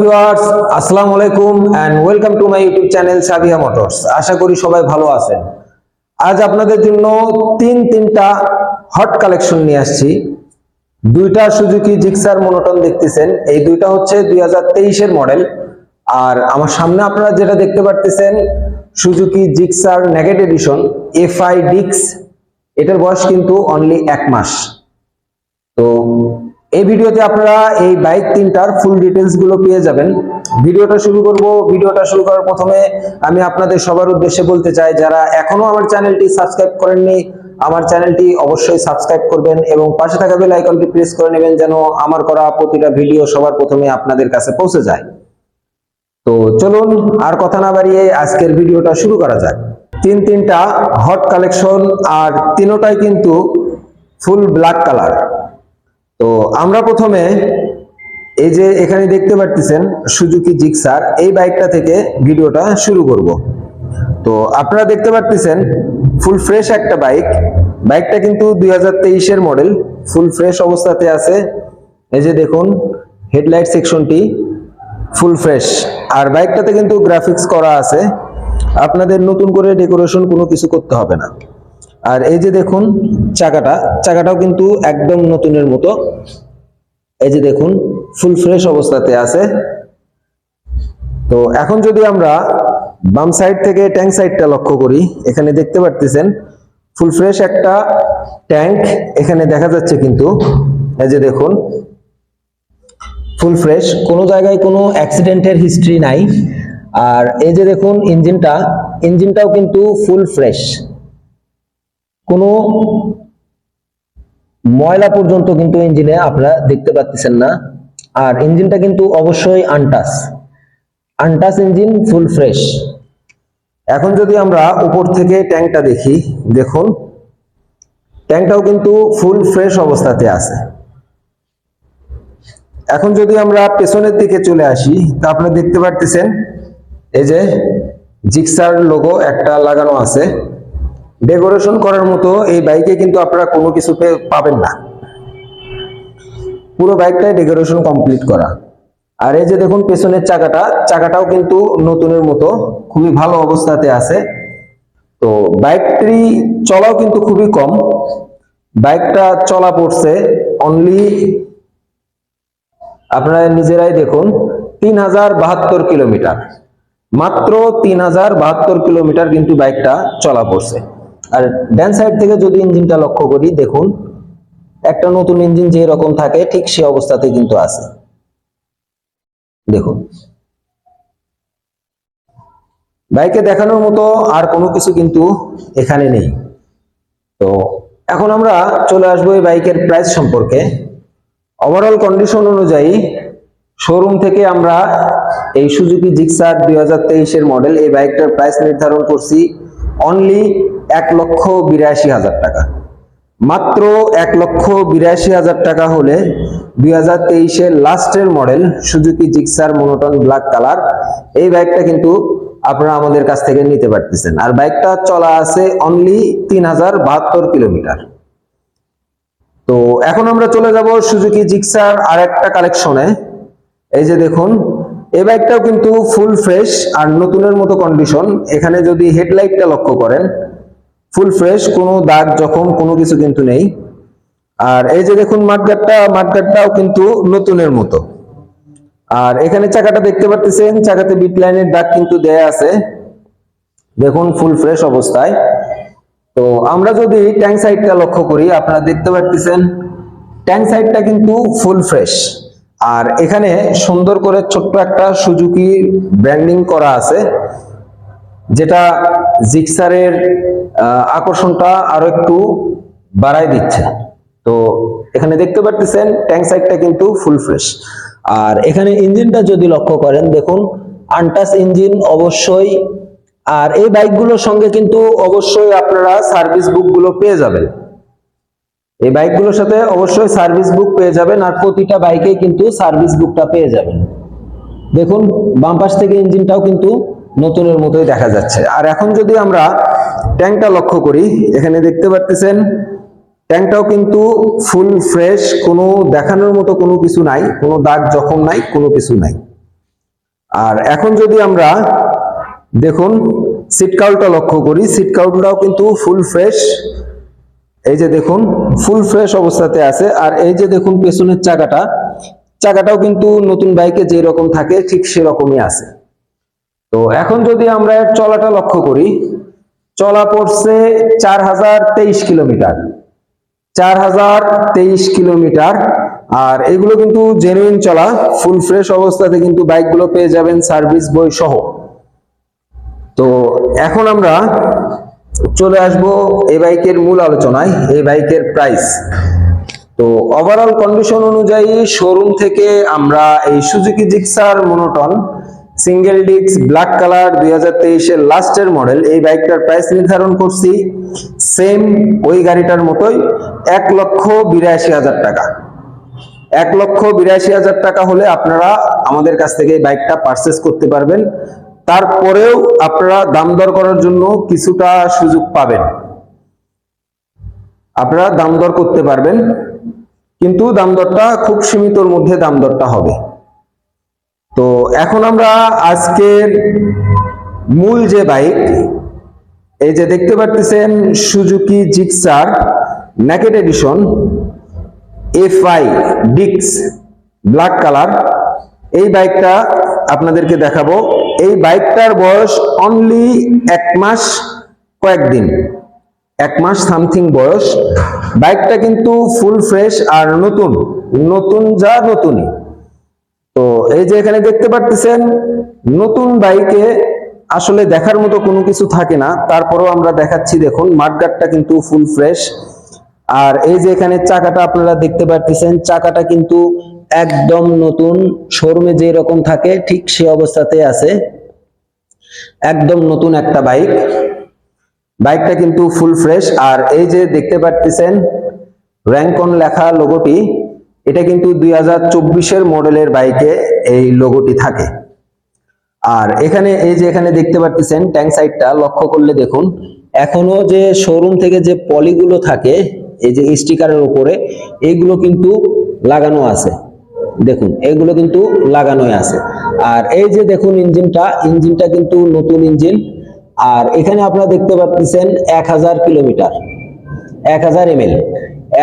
Viewers আসসালামু আলাইকুম and welcome to my YouTube channel Sabiya Motors আশা করি সবাই ভালো আছেন। আজ আপনাদের জন্য তিন, তিনটা হট কালেকশন নিয়ে আসছি। দুইটা সুজুকি জিক্সার মনোটন দেখতেছেন। এই দুইটা হচ্ছে দুই তেইশের মডেল আর আমার সামনে আপনারা যেটা দেখতে পারতেছেন Suzuki Gixxer naked edition FI ডিক্স এটার বয়স কিন্তু অনলি এক মাস। তো এই ভিডিওতে আপনারা এই বাইক তিনটার ফুল ডিটেলসগুলো পেয়ে যাবেন। ভিডিওটা শুরু করব। ভিডিওটা শুরু করার প্রথমে আমি আপনাদের সবার উদ্দেশ্যে বলতে চাই, যারা এখনও আমার চ্যানেলটি সাবস্ক্রাইব করেননি, আমার চ্যানেলটি অবশ্যই সাবস্ক্রাইব করবেন এবং পাশে থাকা বেল আইকনটি প্রেস করে নেবেন যেন আমার করা প্রতিটা ভিডিও সবার প্রথমে আপনাদের কাছে পৌঁছে যায়। তো চলুন আর কথা না বাড়িয়ে আজকের ভিডিওটা শুরু করা যাক। তিন তিনটা হট কালেকশন আর তিনোটাই কিন্তু ফুল ব্ল্যাক কালার তো আমরা প্রথমে এই যে এখানে দেখতে পারতেছেন সুজুকি জিক্সার, এই বাইকটা থেকে ভিডিওটা শুরু করব। তো আপনারা দেখতে পারতেছেন ফুল ফ্রেশ একটা বাইক। বাইকটা কিন্তু দুই তেইশের মডেল, ফুল ফ্রেশ অবস্থাতে আছে। এই যে দেখুন, হেডলাইট সেকশনটি ফুল ফ্রেশ। আর বাইকটাতে কিন্তু গ্রাফিক্স করা আছে। আপনাদের নতুন করে ডেকোরেশন কোনো কিছু করতে হবে না। আর এই যে দেখুন চাকাটা, চাকাটাও কিন্তু একদম নতুনের মতো। এই যে দেখুন ফুল ফ্রেশ অবস্থাতে আছে। তো এখন যদি আমরা বাম সাইড থেকে ট্যাঙ্ক সাইডটা লক্ষ্য করি, এখানে দেখতে পারতেছেন ফুল ফ্রেশ একটা ট্যাঙ্ক এখানে দেখা যাচ্ছে কিন্তু এই যে দেখুন ফুল ফ্রেশ কোনো জায়গায় কোনো অ্যাক্সিডেন্টের হিস্ট্রি নাই। আর এই যে দেখুন ইঞ্জিনটা ইঞ্জিনটাও কিন্তু ফুল ফ্রেশ কোনো ময়লা পর্যন্ত কিন্তু ইঞ্জিনে আপনারা দেখতে পাচ্ছেন না। আর ইঞ্জিনটা কিন্তু অবশ্যই আনটাস আনটাস ইঞ্জিন ফুল ফ্রেশ এখন যদি আমরা উপর থেকে ট্যাঙ্কটা দেখি, দেখুন, ট্যাঙ্কটাও কিন্তু ফুল ফ্রেশ অবস্থাতে আছে। এখন যদি আমরা পেছনের দিকে চলে আসি, তা আপনারা দেখতে পারতেছেন, এই যে জিক্সার লোগো একটা লাগানো আছে। ডেকোরেশন করার মতো এই বাইকে কিন্তু আপনারা কোনো কিছুতে পাবেন না। পুরো বাইকটাই ডেকোরেশন কমপ্লিট করা। আর এই যে দেখুন পেছনের চাকাটা, চাকাটাও কিন্তু নতুনের মতো, খুবই ভালো অবস্থাতে আছে। তো বাইকটি চলাও কিন্তু খুবই কম। বাইকটা চলা পড়ছে অনলি আপনারা নিজেরাই দেখুন, তিন হাজার বাহাত্তর কিলোমিটার। মাত্র তিন হাজার বাহাত্তর কিলোমিটার কিন্তু বাইকটা চলা পড়ছে। আর ড্যান সাইড থেকে যদি ইঞ্জিনটা লক্ষ্য করি, দেখুন, একটা নতুন ইঞ্জিন যে রকম থাকে, ঠিক সে অবস্থাতে কিন্তু আছে। দেখুন, বাইকে দেখানোর মতো আর কোনো কিছু কিন্তু এখানে নেই। তো এখন আমরা চলে আসব এই বাইকের প্রাইস সম্পর্কে। ওভারঅল কন্ডিশন অনুযায়ী শোরুম থেকে আমরা এই সুজুকি জিক্সার দুই হাজার তেইশের মডেল এই বাইকটার প্রাইস নির্ধারণ করছি অনলি এক লক্ষ বিরাশি হাজার টাকা। মাত্র এক লক্ষ বিরাশি হাজার টাকা হলে দুই হাজার তেইশের লাস্টের model Suzuki Gixxer monotone black colour. এই বাইকটা কিন্তু আপনারা আমাদের কাছ থেকে নিতে পারতেছেন। আর বাইকটা চলা আছে অনলি তিন হাজার বাহাত্তর কিলোমিটার। তো এখন আমরা চলে যাব সুজুকি জিক্সার আর একটা কালেকশনে এই যে দেখুন এই বাইকটাও কিন্তু ফুল ফ্রেশ আর নতুনের মতো কন্ডিশন এখানে যদি হেডলাইটটা লক্ষ্য করেন ফুল ফ্রেশ কোনো দাগ, জখম, কোনো কিছু কিন্তু নেই। আর এই যে দেখুন মাঠগাটটা মাঠগাটটাও কিন্তু নতুনের মতো। আর এখানে চাকাটা দেখতে পাচ্ছেন চাকাতে বিট লাইনের দাগ কিন্তু দেয়া আছে। দেখুন ফুল ফ্রেশ অবস্থায়। তো আমরা যদি ট্যাঙ্ক সাইডটা লক্ষ্য করি, আপনারা দেখতে পাচ্ছেন ট্যাঙ্ক সাইডটা কিন্তু ফুল ফ্রেশ আর এখানে সুন্দর করে ছোট্ট একটা সুজুকি ব্র্যান্ডিং করা আছে, যেটা জিক্সারের আকর্ষণটা আরও একটু বাড়াই দিচ্ছে। তো এখানে দেখতে পাচ্ছেন ট্যাঙ্ক সাইডটা কিন্তু ফুল ফ্রেশ। আর এখানে ইঞ্জিনটা যদি লক্ষ্য করেন, দেখুন আনটাস ইঞ্জিন অবশ্যই, আর এই বাইকগুলোর সঙ্গে কিন্তু অবশ্যই আপনারা সার্ভিস বুকগুলো পেয়ে যাবেন। এই বাইকগুলোর সাথে অবশ্যই সার্ভিস বুক পেয়ে যাবেন আর প্রতিটা বাইকে কিন্তু সার্ভিস বুকটা পেয়ে যাবেন। দেখুন, বাম পাশ থেকে ইঞ্জিনটাও কিন্তু নতুনের মতোই দেখা যাচ্ছে। আর এখন যদি আমরা ট্যাঙ্কটা লক্ষ্য করি, এখানে দেখতে পাচ্ছেন ট্যাঙ্কটাও কিন্তু ফুল ফ্রেশ কোনো দেখানোর মতো কোনো কিছু নাই, কোনো দাগ জখম নাই, কোনো কিছু নাই। আর এখন যদি আমরা দেখুন সিট কাউলটা লক্ষ্য করি সিট কাউলটাও কিন্তু ফুল ফ্রেশ এই যে দেখুন ফুল ফ্রেশ অবস্থাতে আছে। আর এই যে দেখুন, পেছনের চাকাটা, চাকাটাও কিন্তু নতুন বাইকে যে রকম থাকে, ঠিক সেরকমই আছে। তো এখন যদি আমরা এর চলাটা লক্ষ্য করি, চলা পড়ছে চার হাজার তেইশ কিলোমিটার। চার হাজার তেইশ কিলোমিটার। আর এগুলো কিন্তু জেনুইন চলা ফুল ফ্রেশ অবস্থাতে কিন্তু বাইকগুলো পেয়ে যাবেন সার্ভিস বই সহ। তো এখন আমরা চলে আসব এই বাইকের মূল আলোচনায়, এই বাইকের প্রাইস তো ওভারঅল কন্ডিশন অনুযায়ী শোরুম থেকে আমরা এই সুজুকি জিক্সার মনোটন সিঙ্গেল ডিক্স ব্ল্যাক কালার দুই হাজার তেইশের লাস্টের মডেল এই বাইকটার প্রাইস নির্ধারণ করছি সেম ওই গাড়িটার মতোই এক লক্ষ বিরাশি হাজার টাকা। এক লক্ষ বিরাশি হাজার টাকা হলে আপনারা আমাদের কাছ থেকে এই বাইকটা পারচেস করতে পারবেন। তারপরেও আপনারা দাম দর করার জন্য কিছুটা সুযোগ পাবেন। আপনারা দাম দর করতে পারবেন, কিন্তু দাম দরটা খুব সীমিতর মধ্যে দাম দরটা হবে। তো এখন আমরা আজকের মূল যে বাইক, এই যে দেখতে পাচ্ছেন Suzuki Gixxer naked edition FI ডিক্স ব্ল্যাক কালার এই বাইকটা আপনাদেরকে দেখাবো। এই বাইকটার বয়স অনলি এক মাস কয়েকদিন এক মাস সামথিং বয়স। বাইকটা কিন্তু ফুল ফ্রেশ আর নতুন। নতুন যা নতুনই। তো এই যে এখানে দেখতে পাচ্ছেন নতুন বাইকে আসলে দেখার মতো কোনো কিছু থাকে না। তারপরেও আমরা দেখাচ্ছি, দেখুন মাঠগাটটা কিন্তু ফুল ফ্রেশ আর এই যে এখানে চাকাটা আপনারা দেখতে পাচ্ছেন চাকাটা কিন্তু একদম নতুন শোরুমে যে রকম থাকে, ঠিক সে অবস্থাতে আছে। একদম নতুন একটা বাইক। বাইকটা কিন্তু ফুল ফ্রেশ। আর এই যে দেখতে পাচ্ছেন র্যাঙ্কন লেখা লোগোটি এটা কিন্তু দুই হাজার চব্বিশের মডেলের বাইকে এই লোগোটি থাকে। আর এখানে, এই যে এখানে দেখতে পাচ্ছেন ট্যাঙ্ক সাইডটা লক্ষ্য করলে দেখুন, এখনও যে শোরুম থেকে যে পলিগুলো থাকে, এই যে স্টিকারের উপরে এইগুলো কিন্তু লাগানো আছে। দেখুন, এগুলো কিন্তু লাগানোই আছে। আর এই যে দেখুন ইঞ্জিনটা ইঞ্জিনটা কিন্তু নতুন ইঞ্জিন। আর এখানে আপনারা দেখতে পাচ্ছেন এক হাজার কিলোমিটার, এক হাজার এমএল,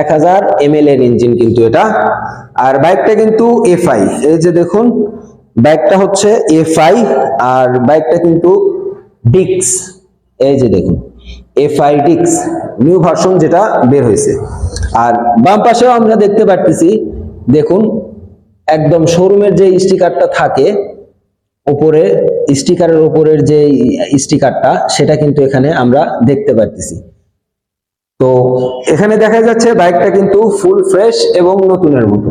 এক হাজার এমএল এর ইঞ্জিন কিন্তু এটা। আর বাইকটা কিন্তু এফআই, এই যে দেখুন, বাইকটা হচ্ছে এফআই, আর বাইকটা কিন্তু ডিক্স, এই যে দেখুন, এফআই ডিক্স, নিউ ভার্সন যেটা বের হয়েছে। আর বাম পাশেও আমরা দেখতে পাচ্ছি দেখুন একদম শোরুমের যে স্টিকারটা থাকে, উপরে স্টিকারের উপরের যে স্টিকারটা সেটা কিন্তু এখানে আমরা দেখতে পাচ্ছি তো এখানে দেখা যাচ্ছে বাইকটা কিন্তু ফুল ফ্রেশ এবং নতুনের মতো।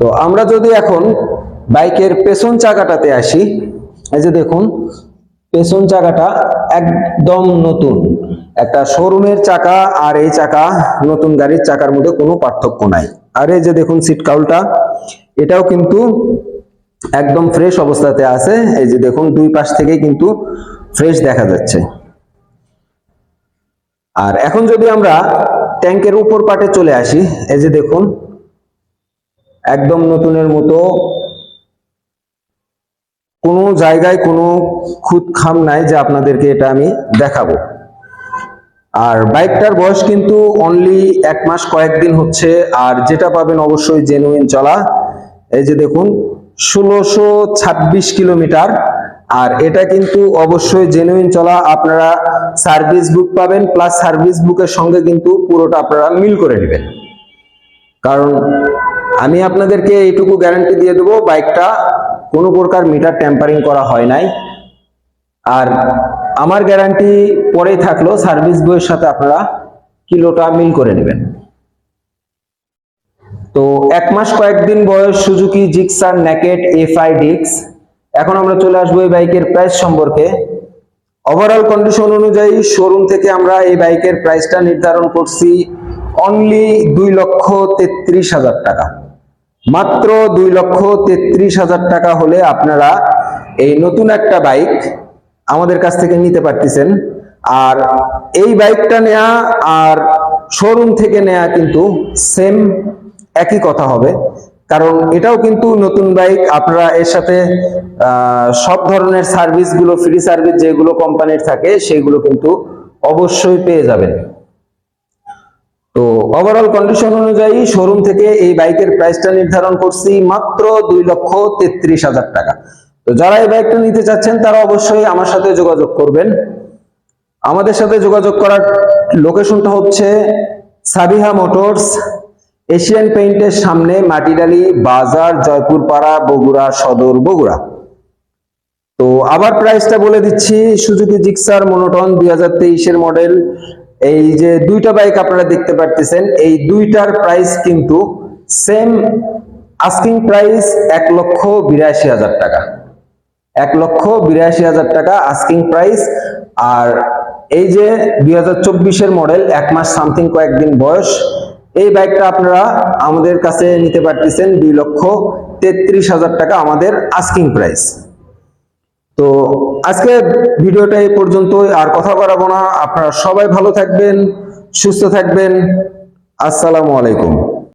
তো আমরা যদি এখন বাইকের পেছন চাকাটাতে আসি, এই যে দেখুন পেছন চাকাটা একদম নতুন। একটা শোরুমের চাকা আর এই চাকা নতুন গাড়ির চাকার মধ্যে কোনো পার্থক্য নাই। আর এই যে দেখুন সিট কাউলটা, এটাও কিন্তু একদম ফ্রেশ অবস্থাতে আছে। এই যে দেখুন দুই পাশ থেকে কিন্তু ফ্রেশ দেখা যাচ্ছে। আর এখন যদি আমরা ট্যাঙ্কের উপর পাটে চলে আসি, এই যে দেখুন, একদম নতুনের মতো কোনো জায়গায় কোনো খুদ খাম নাই যে আপনাদেরকে এটা আমি দেখাবো। আর বাইকটার বয়স কিন্তু অনলি এক মাস কয়েকদিন হচ্ছে, আর যেটা পাবেন অবশ্যই জেনুইন চলা। এই যে দেখুন, ষোলোশো ছাব্বিশ কিলোমিটার, আর এটা কিন্তু অবশ্যই জেনুইন চলা। আপনারা সার্ভিস বুক পাবেন প্লাস সার্ভিস বুকের সঙ্গে কিন্তু পুরোটা আপনারা মিল করে নেবেন। কারণ আমি আপনাদেরকে এইটুকু গ্যারান্টি দিয়ে দেবো, বাইকটা কোনো প্রকার মিটার ট্যাম্পারিং করা হয় নাই। আর আমার গ্যারান্টি পরেই থাকল সার্ভিস বইয়ের সাথে আপনারা কিলোটা মিল করে নেবেন। তো এক মাস কয়েকদিন বয়স সুজুকি, জিক্সার, ন্যাকেট, এফআই, ডিক্স। এখন আমরা চলে আসব এই বাইকের প্রাইস সম্পর্কে। ওভারঅল কন্ডিশন অনুযায়ী শোরুম থেকে আমরা এই বাইকের প্রাইসটা নির্ধারণ করছি অনলি দুই লক্ষ তেত্রিশ হাজার টাকা। মাত্র দুই লক্ষ তেত্রিশ হাজার টাকা হলে আপনারা এই নতুন একটা বাইক আমাদের কাছ থেকে নিতে পারতেছেন। আর এই বাইকটা নেয়া আর শোরুম থেকে নেয়া কিন্তু সেম একই কথা হবে। কারণ এটাও কিন্তু নতুন বাইক, আপনারা এর সাথে সব ধরনের সার্ভিসগুলো ফ্রি সার্ভিস যেগুলো কোম্পানির থাকে, সেগুলো কিন্তু অবশ্যই পেয়ে যাবেন। তো ওভারঅল কন্ডিশন অনুযায়ী শোরুম থেকে এই বাইকের প্রাইসটা নির্ধারণ করছি মাত্র দুই লক্ষ তেত্রিশ হাজার টাকা। তো যারা এই বাইকটা নিতে চাচ্ছেন, তারা অবশ্যই আমার সাথে যোগাযোগ করবেন। আমাদের সাথে যোগাযোগ করার লোকেশনটা হচ্ছে সাবিহা মোটরস, এশিয়ান পেইন্টের সামনে মাটিডালি বাজার জয়পুর পাড়া বগুড়া সদর, বগুড়া। তো আবার প্রাইসটা বলে দিচ্ছি, সুজুকি জিক্সার মনোটন দুই হাজার তেইশের মডেল এই যে দুইটা বাইক আপনারা দেখতে পারতেছেন, এই দুইটার প্রাইস কিন্তু সেম আস্কিং প্রাইস এক লক্ষ বিরাশি হাজার টাকা। এক লক্ষ বিরাশি হাজার টাকা আস্কিং প্রাইস আর এই যে দুই চব্বিশের মডেল এক মাস সামথিং কয়েকদিন বয়স, এই বাইকটা আপনারা আমাদের কাছে নিতে পারতেছেন দুই লক্ষ তেত্রিশ হাজার টাকা আমাদের আস্কিং প্রাইস তো আজকে ভিডিওটা এই পর্যন্তই, আর কথা বাড়াবো না। আপনারা সবাই ভালো থাকবেন, সুস্থ থাকবেন। আসসালামু আলাইকুম।